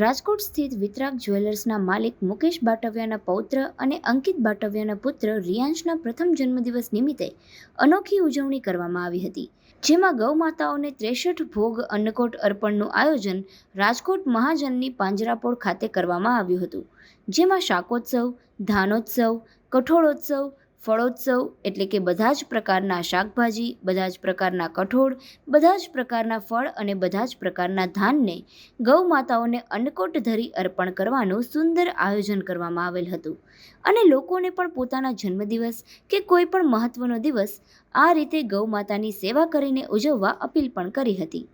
રાજકોટ સ્થિત વિતરાગ જ્વેલર્સના માલિક મુકેશ બાટવિયાના પૌત્ર અને અંકિત બાટવિયાના પુત્ર રિયાંશના પ્રથમ જન્મદિવસ નિમિત્તે અનોખી ઉજવણી કરવામાં આવી હતી. જેમાં ગૌ માતાઓને ત્રેસઠ ભોગ અન્નકોટ અર્પણનું આયોજન રાજકોટ મહાજનની પાંજરાપોળ ખાતે કરવામાં આવ્યું હતું. જેમાં શાકોત્સવ, ધાનોત્સવ, કઠોળોત્સવ ફળોત્સવ એટલે કે બધા જ પ્રકારના શાકભાજી, બધા જ પ્રકારના કઠોળ, બધા જ પ્રકારના ફળ અને બધા જ પ્રકારના ધાનને ગૌ માતાઓને અન્નકોટ ધરી અર્પણ કરવાનું સુંદર આયોજન કરવામાં આવેલ હતું. અને લોકોને પણ પોતાના જન્મદિવસ કે કોઈ પણ મહત્વનો દિવસ આ રીતે ગૌ માતાની સેવા કરીને ઉજવવા અપીલ પણ કરી હતી.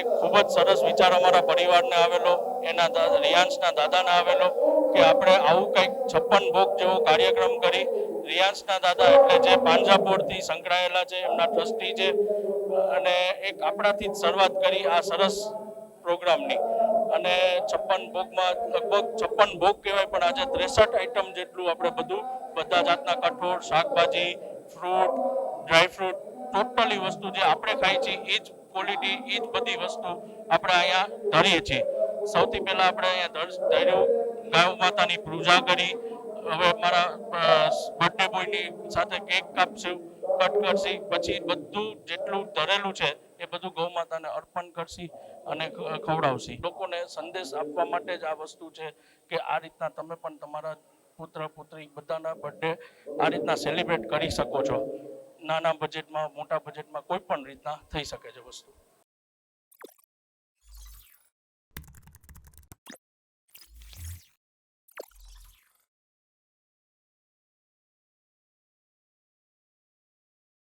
એક ખૂબ જ સરસ વિચાર અમારા પરિવારને આવેલો, એના રિયાન્સના દાદાને આવેલો કે આપણે આવું કંઈક છપ્પન ભોગ જેવો કાર્યક્રમ કરી રિયાન્સના દાદા એટલે જે પાંજરાપોળથી સંકળાયેલા છે, એમના ટ્રસ્ટી છે, અને એક આપણાથી જ શરૂઆત કરી આ સરસ પ્રોગ્રામની. અને છપ્પન ભોગમાં, લગભગ છપ્પન ભોગ કહેવાય, પણ આજે ત્રેસઠ આઈટમ જેટલું આપણે બધું, બધા જાતના કઠોળ, શાકભાજી ફ્રૂટ ડ્રાયફ્રૂટ ટોટલી વસ્તુ જે આપણે ખાઈએ છીએ, એ જ ક્વોલિટી એ જ બધી વસ્તુ આપણે અહીંયા ધરીએ છીએ. સૌથી પહેલાં આપણે અહીંયા ધર્યું ગાય માતાની પૂજા કરી. હવે મારા બર્થડે બોયની સાથે કેક કાપશું, કટ કરશી, પછી બધું જેટલું ધરેલું છે એ બધું ગૌ માતાને અર્પણ કરશી અને ખવડાવશી. લોકોને સંદેશ આપવા માટે જ આ વસ્તુ છે કે આ રીતના તમે પણ તમારા પુત્ર, પુત્રી બધાના બર્થડે આ રીતના સેલિબ્રેટ કરી શકો છો. નાના બજેટમાં, મોટા બજેટમાં કોઈ પણ રીતના થઈ શકે છે વસ્તુ.